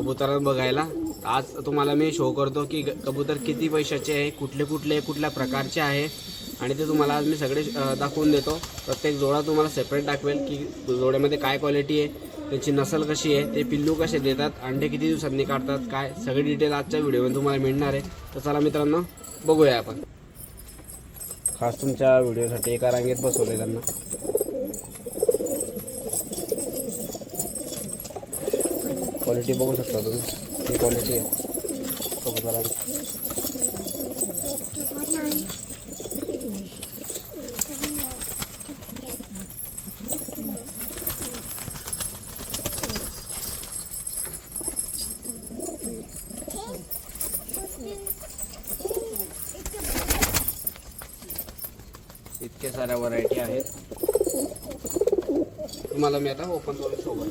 कबुतरात बघायला. आज तुम्हाला मी शो करतो की ग- कबूतर किती पैशाचे आहे कुठले कुठले कुठल्या प्रकारचे आहे. आणि ते तुम्हाला आज मी सगळे दाखवून देतो. प्रत्येक जोडा तुम्हाला सेपरेट दाखवेल की जोड्यामध्ये काय क्वालिटी आहे त्याची नसल कशी आहे ते पिल्लू कसे देतात अंडे किती दिवसांनी काढतात काय सगळी डिटेल आजच्या व्हिडिओमध्ये तुम्हाला मिळणार आहे. तर चला मित्रांनो बघूया आपण. खास तुमच्या व्हिडिओसाठी एका रांगेत बसवले त्यांना. क्वालिटी बघू शकता तुम्ही. ही क्वालिटी आहे. कबुतरांची इतके साऱ्या व्हरायटी आहेत. तुम्हाला मी आता ओपन करून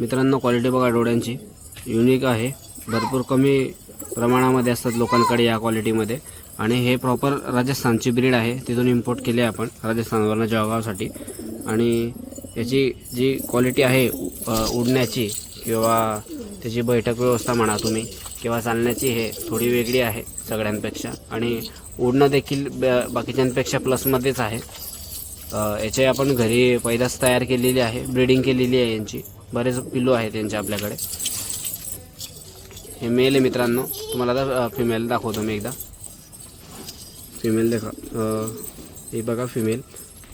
मित्रांनो क्वालिटी बघा डोळ्यांची. युनिक आहे. भरपूर कमी प्रमाणामध्ये असतात लोकांकडे या क्वालिटीमध्ये आणि हे प्रॉपर राजस्थानची ब्रीड आहे. तिथून इम्पोर्ट केली आहे आपण राजस्थानवरनं जळगावसाठी. आणि याची जी क्वालिटी आहे उडण्याची किंवा त्याची बैठक व्यवस्था म्हणा तुम्ही किंवा चालण्याची हे थोडी वेगळी आहे सगळ्यांपेक्षा. आणि उडणं देखील ब- बाकीच्यांपेक्षा प्लसमध्येच आहे. याचे आपण घरी पैदास तयार केलेली आहे ब्रीडिंग केलेली आहे यांची. बरेच पिलू आहेत यांचे आपल्याकडे. हे मेल आहे मित्रांनो. तुम्हाला आता फिमेल दाखवतो मी एकदा. फिमेल देखा हे बघा फिमेल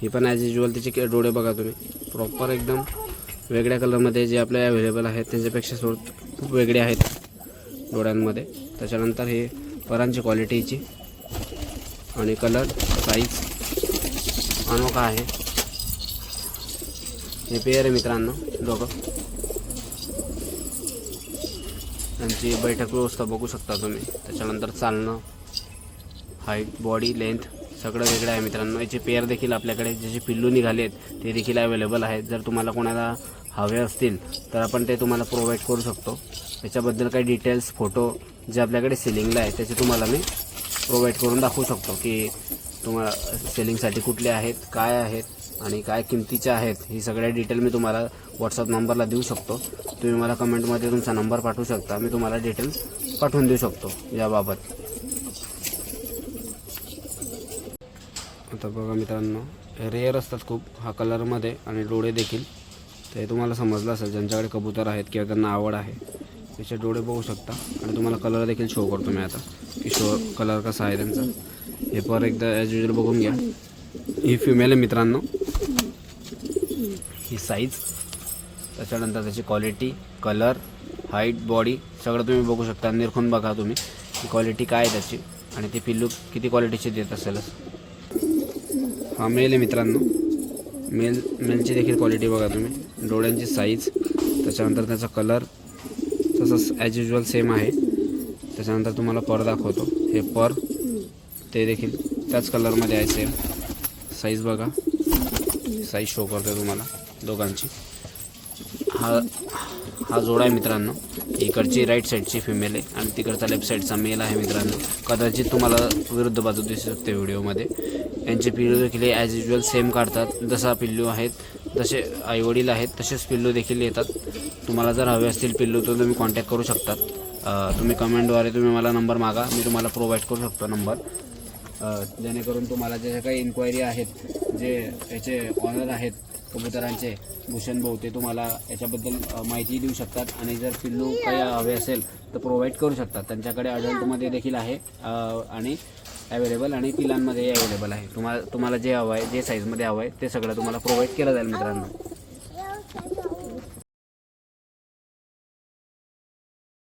ही पण ॲज युजल तिचे डोळे बघा तुम्ही. प्रॉपर एकदम वेगळ्या कलरमध्ये जे आपल्या अवेलेबल आहेत त्यांच्यापेक्षा थोड खूप वेगळे आहेत डोळ्यांमध्ये. त्याच्यानंतर हे परांची क्वालिटीची आणि कलर साईज अनोखा आहे. हे पेअर आहे मित्रांनो दोघं. त्यांची बैठक व्यवस्था बघू शकता तुम्ही. त्याच्यानंतर चालणं हाईट बॉडी लेंथ सगळं वेगळं आहे मित्रांनो. याचे पेअर देखील आपल्याकडे जे पिल्लू निघाले आहेत ते देखील अवेलेबल आहेत. जर तुम्हाला कोणाला हवे असतील तर आपण ते तुम्हाला प्रोव्हाइड करू शकतो. त्याच्याबद्दल काही डिटेल्स फोटो जे आपल्याकडे सिलिंगला आहे त्याचे तुम्हाला मी प्रोव्हाइड करून दाखवू शकतो की तुम्हाला सेलिंगसाठी कुठले आहेत काय आहेत आणि काय किमतीच्या आहेत ही सगळ्या डिटेल मी तुम्हाला व्हॉट्सअप नंबरला देऊ शकतो. तुम्ही मला कमेंटमध्ये तुमचा नंबर पाठवू शकता. मी तुम्हाला डिटेल पाठवून देऊ शकतो याबाबत. आता बघा मित्रांनो रेअर असतात खूप. हा कलरमध्ये आणि डोळे देखील. ते तुम्हाला समजलं असेल ज्यांच्याकडे कबूतर आहेत किंवा त्यांना आवड आहे त्याचे डोळे बघू शकता. आणि तुम्हाला कलर देखील शो करतो मी आता की शो कलर कसा आहे त्यांचा. हे पर एकदा ॲज युजल बघून घ्या. ही फिमेल आहे मित्रांनो. ही साईज त्याच्यानंतर त्याची क्वालिटी कलर हाईट बॉडी सगळं तुम्ही बघू शकता. निरखून बघा तुम्ही. क्वालिटी काय आहे त्याची? आणि ती पिल्लू किती क्वालिटीची देत असेलच. हा मेल आहे मित्रांनो. मेल मेलची देखील क्वालिटी बघा तुम्ही. डोळ्यांची साईज त्याच्यानंतर त्याचा कलर तसंच ॲज युजल सेम आहे. त्याच्यानंतर तुम्हाला पर दाखवतो. हे पर. ते देखील त्याच कलरमध्ये आहे सेम साईज बघा. साईज शो करतो तुम्हाला दोघांची. हा हा जोडा आहे मित्रांनो. इकडची राईट साईडची फिमेल आहे आणि तिकडचा लेफ्ट साईडचा मेल आहे मित्रांनो. कदाचित तुम्हाला विरुद्ध बाजू दिसू शकते व्हिडिओमध्ये यांचे पिल्लू देखील ॲज युजल सेम काढतात. जसा पिल्लू आहेत तसे आईवडील आहेत तसेच पिल्लू देखील येतात. तुम्हाला जर हवे असतील पिल्लू तर तुम्ही कॉन्टॅक्ट करू शकतात. तुम्ही कमेंटद्वारे तुम्ही मला नंबर मागा. मी तुम्हाला प्रोव्हाइड करू शकतो नंबर जेणेकरून तुम्हाला जे काही इन्क्वायरी आहेत जे याचे ऑनर आहेत कबुतरांचे भूषण भाऊ ते तुम्हाला याच्याबद्दल माहिती देऊ शकतात. आणि जर पिल्लू काही हवे असेल तर प्रोव्हाइड करू शकतात. त्यांच्याकडे अडल्टमध्ये देखील आहे आणि अवेलेबल आणि पिलांमध्ये अवेलेबल आहे. तुम्हाला तुम्हाला जे हवं आहे जे साईजमध्ये हवं आहे ते सगळं तुम्हाला प्रोव्हाइड केलं जाईल मित्रांनो.